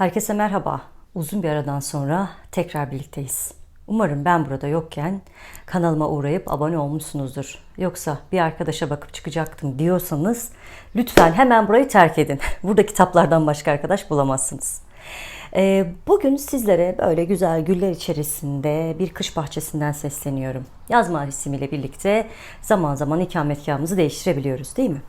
Herkese merhaba. Uzun bir aradan sonra tekrar birlikteyiz. Umarım ben burada yokken kanalıma uğrayıp abone olmuşsunuzdur. Yoksa bir arkadaşa bakıp çıkacaktım diyorsanız lütfen hemen burayı terk edin. Burada kitaplardan başka arkadaş bulamazsınız. Ee, bugün sizlere böyle güzel güller içerisinde bir kış bahçesinden sesleniyorum. Yaz mevsimiyle birlikte zaman zaman ikametgahımızı değiştirebiliyoruz değil mi?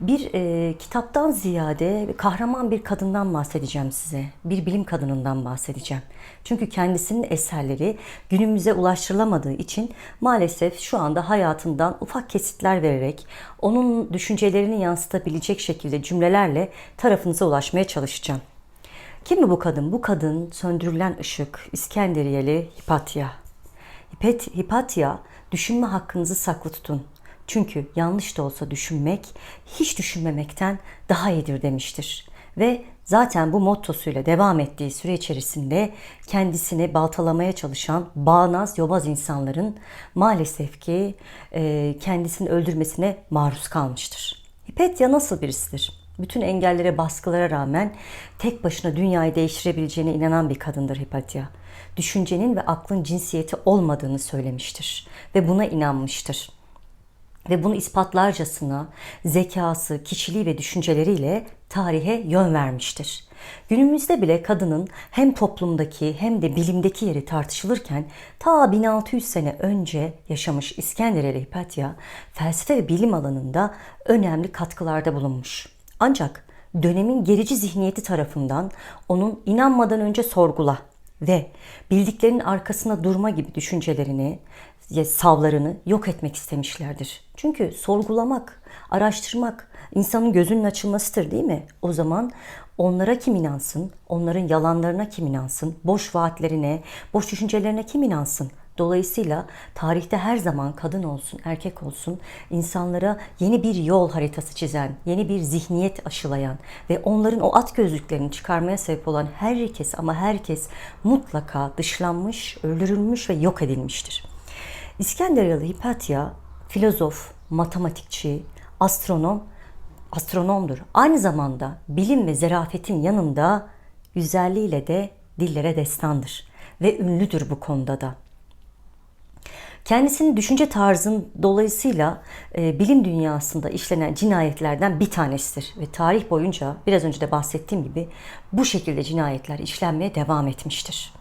Bir e, kitaptan ziyade kahraman bir kadından bahsedeceğim size. Bir bilim kadınından bahsedeceğim. Çünkü kendisinin eserleri günümüze ulaştırılamadığı için maalesef şu anda hayatından ufak kesitler vererek onun düşüncelerini yansıtabilecek şekilde cümlelerle tarafınıza ulaşmaya çalışacağım. Kim mi bu kadın? Bu kadın söndürülen ışık, İskenderiyeli Hipatya. Hipet, Hipatya, düşünme hakkınızı saklı tutun. Çünkü yanlış da olsa düşünmek, hiç düşünmemekten daha iyidir demiştir. Ve zaten bu mottosuyla devam ettiği süre içerisinde kendisini baltalamaya çalışan bağnaz, yobaz insanların maalesef ki e, kendisini öldürmesine maruz kalmıştır. Hipatya nasıl birisidir? Bütün engellere, baskılara rağmen tek başına dünyayı değiştirebileceğine inanan bir kadındır Hipatya. Düşüncenin ve aklın cinsiyeti olmadığını söylemiştir ve buna inanmıştır ve bunu ispatlarcasına zekası, kişiliği ve düşünceleriyle tarihe yön vermiştir. Günümüzde bile kadının hem toplumdaki hem de bilimdeki yeri tartışılırken ta 1600 sene önce yaşamış İskendereli Hipatya felsefe ve bilim alanında önemli katkılarda bulunmuş. Ancak dönemin gerici zihniyeti tarafından onun inanmadan önce sorgula ve bildiklerinin arkasına durma gibi düşüncelerini, savlarını yok etmek istemişlerdir. Çünkü sorgulamak, araştırmak insanın gözünün açılmasıdır değil mi? O zaman onlara kim inansın? Onların yalanlarına kim inansın? Boş vaatlerine, boş düşüncelerine kim inansın? Dolayısıyla tarihte her zaman kadın olsun, erkek olsun insanlara yeni bir yol haritası çizen, yeni bir zihniyet aşılayan ve onların o at gözlüklerini çıkarmaya sebep olan herkes ama herkes mutlaka dışlanmış, öldürülmüş ve yok edilmiştir. İskenderyalı Hipatya filozof, matematikçi, astronom, astronomdur. Aynı zamanda bilim ve zerafetin yanında güzelliğiyle de dillere destandır ve ünlüdür bu konuda da. Kendisinin düşünce tarzın dolayısıyla e, bilim dünyasında işlenen cinayetlerden bir tanesidir. Ve tarih boyunca biraz önce de bahsettiğim gibi bu şekilde cinayetler işlenmeye devam etmiştir.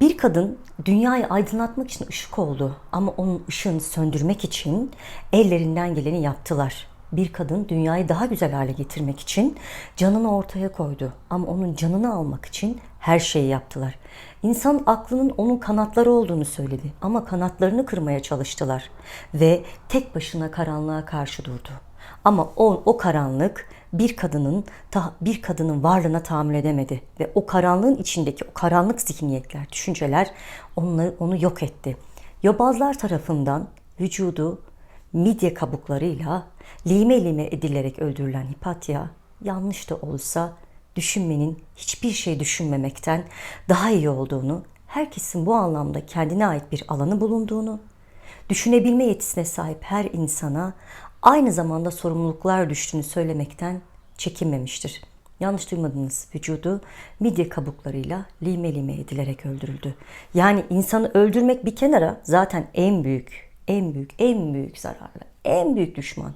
Bir kadın dünyayı aydınlatmak için ışık oldu ama onun ışığını söndürmek için ellerinden geleni yaptılar. Bir kadın dünyayı daha güzel hale getirmek için canını ortaya koydu ama onun canını almak için her şeyi yaptılar. İnsan aklının onun kanatları olduğunu söyledi ama kanatlarını kırmaya çalıştılar ve tek başına karanlığa karşı durdu. Ama o, o karanlık bir kadının bir kadının varlığına tahammül edemedi ve o karanlığın içindeki o karanlık zihniyetler, düşünceler onu, onu yok etti. Yobazlar tarafından vücudu midye kabuklarıyla lime lime edilerek öldürülen Hipatya yanlış da olsa düşünmenin hiçbir şey düşünmemekten daha iyi olduğunu, herkesin bu anlamda kendine ait bir alanı bulunduğunu, düşünebilme yetisine sahip her insana aynı zamanda sorumluluklar düştüğünü söylemekten çekinmemiştir. Yanlış duymadınız. Vücudu midye kabuklarıyla lime lime edilerek öldürüldü. Yani insanı öldürmek bir kenara zaten en büyük, en büyük, en büyük zararlı, en büyük düşman.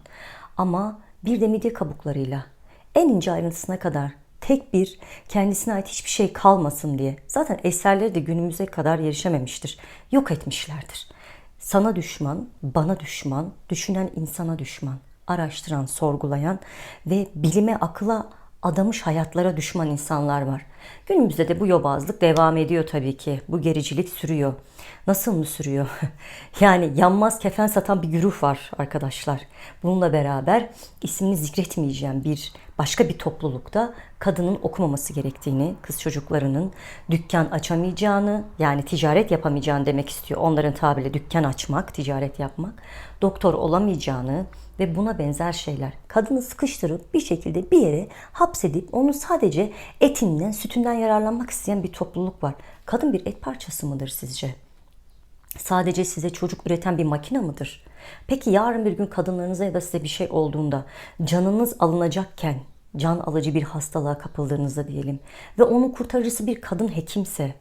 Ama bir de midye kabuklarıyla en ince ayrıntısına kadar tek bir kendisine ait hiçbir şey kalmasın diye. Zaten eserleri de günümüze kadar erişememiştir. Yok etmişlerdir. Sana düşman, bana düşman, düşünen insana düşman, araştıran, sorgulayan ve bilime, akıla adamış hayatlara düşman insanlar var. Günümüzde de bu yobazlık devam ediyor tabii ki. Bu gericilik sürüyor. Nasıl mı sürüyor? yani yanmaz kefen satan bir güruh var arkadaşlar. Bununla beraber ismini zikretmeyeceğim bir başka bir toplulukta kadının okumaması gerektiğini, kız çocuklarının dükkan açamayacağını, yani ticaret yapamayacağını demek istiyor. Onların tabiriyle dükkan açmak, ticaret yapmak, doktor olamayacağını ve buna benzer şeyler. Kadını sıkıştırıp bir şekilde bir yere hapsedip onu sadece etinden, sütünden yararlanmak isteyen bir topluluk var. Kadın bir et parçası mıdır sizce? Sadece size çocuk üreten bir makine mıdır? Peki yarın bir gün kadınlarınıza ya da size bir şey olduğunda canınız alınacakken can alıcı bir hastalığa kapıldığınızda diyelim ve onun kurtarıcısı bir kadın hekimse,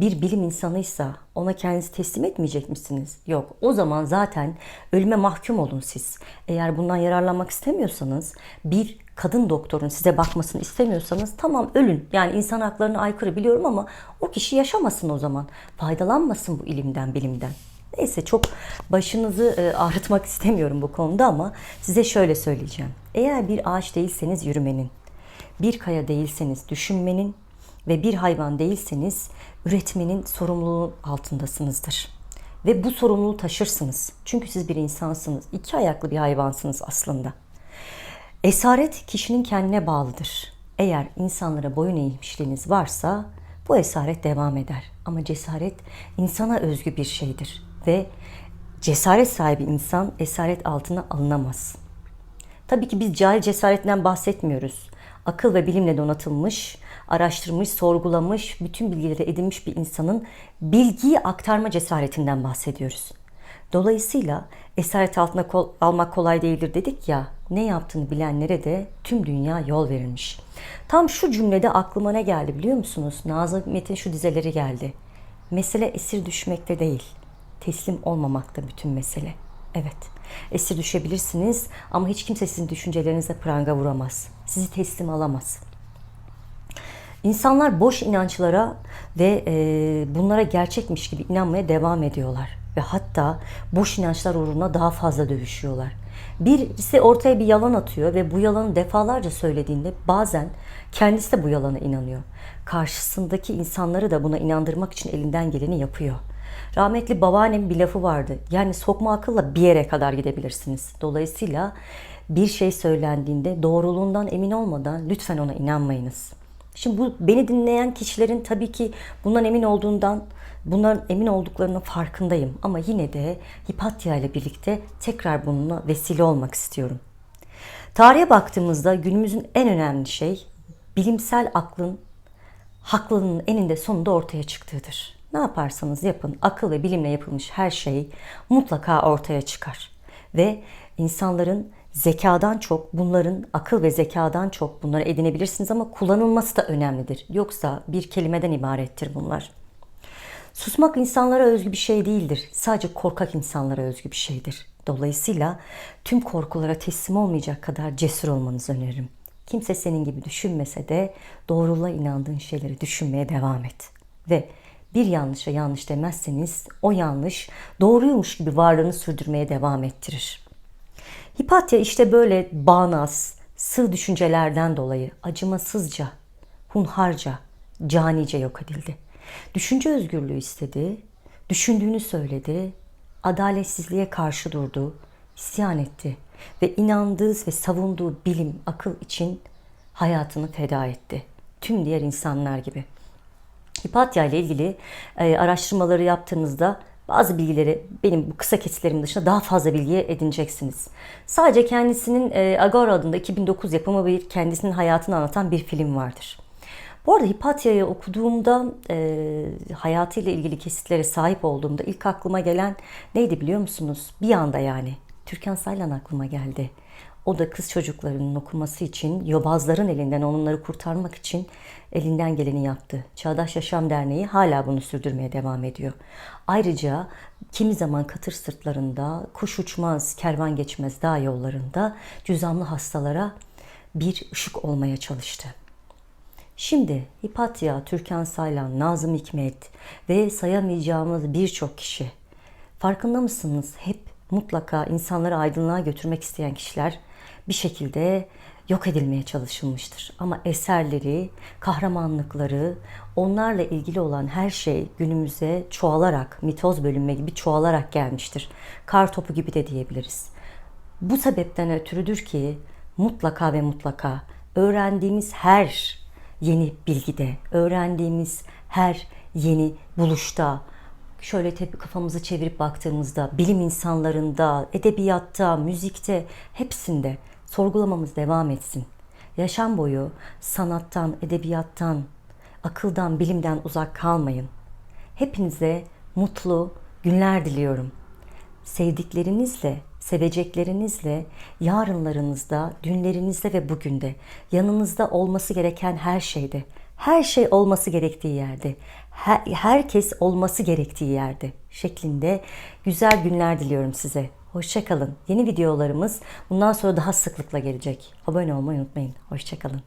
bir bilim insanıysa ona kendinizi teslim etmeyecek misiniz? Yok. O zaman zaten ölüme mahkum olun siz. Eğer bundan yararlanmak istemiyorsanız, bir kadın doktorun size bakmasını istemiyorsanız tamam ölün. Yani insan haklarına aykırı biliyorum ama o kişi yaşamasın o zaman. Faydalanmasın bu ilimden, bilimden. Neyse çok başınızı e, ağrıtmak istemiyorum bu konuda ama size şöyle söyleyeceğim. Eğer bir ağaç değilseniz yürümenin, bir kaya değilseniz düşünmenin ve bir hayvan değilseniz üretmenin sorumluluğu altındasınızdır. Ve bu sorumluluğu taşırsınız. Çünkü siz bir insansınız. iki ayaklı bir hayvansınız aslında. Esaret kişinin kendine bağlıdır. Eğer insanlara boyun eğmişliğiniz varsa bu esaret devam eder. Ama cesaret insana özgü bir şeydir ve cesaret sahibi insan esaret altına alınamaz. Tabii ki biz cahil cesaretinden bahsetmiyoruz. Akıl ve bilimle donatılmış, araştırmış, sorgulamış, bütün bilgileri edinmiş bir insanın bilgiyi aktarma cesaretinden bahsediyoruz. Dolayısıyla esaret altına kol, almak kolay değildir dedik ya, ne yaptığını bilenlere de tüm dünya yol verilmiş. Tam şu cümlede aklıma ne geldi biliyor musunuz? Nazım Hikmet'in şu dizeleri geldi. Mesele esir düşmekte değil, teslim olmamakta bütün mesele. Evet, esir düşebilirsiniz ama hiç kimse sizin düşüncelerinize pranga vuramaz. Sizi teslim alamaz. İnsanlar boş inançlara ve e, bunlara gerçekmiş gibi inanmaya devam ediyorlar. Ve hatta boş inançlar uğruna daha fazla dövüşüyorlar. Birisi ortaya bir yalan atıyor ve bu yalanı defalarca söylediğinde bazen kendisi de bu yalana inanıyor. Karşısındaki insanları da buna inandırmak için elinden geleni yapıyor. Rahmetli babaannem bir lafı vardı. Yani sokma akılla bir yere kadar gidebilirsiniz. Dolayısıyla bir şey söylendiğinde doğruluğundan emin olmadan lütfen ona inanmayınız. Şimdi bu beni dinleyen kişilerin tabii ki bundan emin olduğundan, bundan emin olduklarının farkındayım. Ama yine de Hipatya ile birlikte tekrar bununla vesile olmak istiyorum. Tarihe baktığımızda günümüzün en önemli şey bilimsel aklın haklılığının eninde sonunda ortaya çıktığıdır. Ne yaparsanız yapın, akıl ve bilimle yapılmış her şey mutlaka ortaya çıkar. Ve insanların zekadan çok, bunların akıl ve zekadan çok bunları edinebilirsiniz ama kullanılması da önemlidir. Yoksa bir kelimeden ibarettir bunlar. Susmak insanlara özgü bir şey değildir. Sadece korkak insanlara özgü bir şeydir. Dolayısıyla tüm korkulara teslim olmayacak kadar cesur olmanızı öneririm. Kimse senin gibi düşünmese de doğruluğa inandığın şeyleri düşünmeye devam et. Ve bir yanlışa yanlış demezseniz o yanlış doğruymuş gibi varlığını sürdürmeye devam ettirir. Hipatya işte böyle bağnaz, sığ düşüncelerden dolayı acımasızca, hunharca, canice yok edildi. Düşünce özgürlüğü istedi, düşündüğünü söyledi, adaletsizliğe karşı durdu, isyan etti ve inandığı ve savunduğu bilim, akıl için hayatını feda etti. Tüm diğer insanlar gibi. Hipatya ile ilgili e, araştırmaları yaptığınızda bazı bilgileri benim bu kısa kesitlerim dışında daha fazla bilgiye edineceksiniz. Sadece kendisinin e, Agora adında 2009 yapımı bir kendisinin hayatını anlatan bir film vardır. Bu arada Hipatya'yı okuduğumda, e, hayatıyla ilgili kesitlere sahip olduğumda ilk aklıma gelen neydi biliyor musunuz? Bir anda yani. Türkan Saylan aklıma geldi. O da kız çocuklarının okuması için, yobazların elinden onları kurtarmak için elinden geleni yaptı. Çağdaş Yaşam Derneği hala bunu sürdürmeye devam ediyor. Ayrıca kimi zaman katır sırtlarında, kuş uçmaz, kervan geçmez dağ yollarında cüzamlı hastalara bir ışık olmaya çalıştı. Şimdi Hipatya, Türkan Saylan, Nazım Hikmet ve sayamayacağımız birçok kişi. Farkında mısınız? Hep mutlaka insanları aydınlığa götürmek isteyen kişiler bir şekilde yok edilmeye çalışılmıştır. Ama eserleri, kahramanlıkları, onlarla ilgili olan her şey günümüze çoğalarak, mitoz bölünme gibi çoğalarak gelmiştir. Kar topu gibi de diyebiliriz. Bu sebepten ötürüdür ki mutlaka ve mutlaka öğrendiğimiz her yeni bilgide, öğrendiğimiz her yeni buluşta, şöyle tepi kafamızı çevirip baktığımızda bilim insanlarında, edebiyatta, müzikte hepsinde sorgulamamız devam etsin. Yaşam boyu sanattan, edebiyattan, akıldan, bilimden uzak kalmayın. Hepinize mutlu günler diliyorum. Sevdiklerinizle, seveceklerinizle yarınlarınızda, dünlerinizde ve bugünde yanınızda olması gereken her şeyde, her şey olması gerektiği yerde, her- herkes olması gerektiği yerde şeklinde güzel günler diliyorum size. Hoşçakalın. Yeni videolarımız bundan sonra daha sıklıkla gelecek. Abone olmayı unutmayın. Hoşçakalın.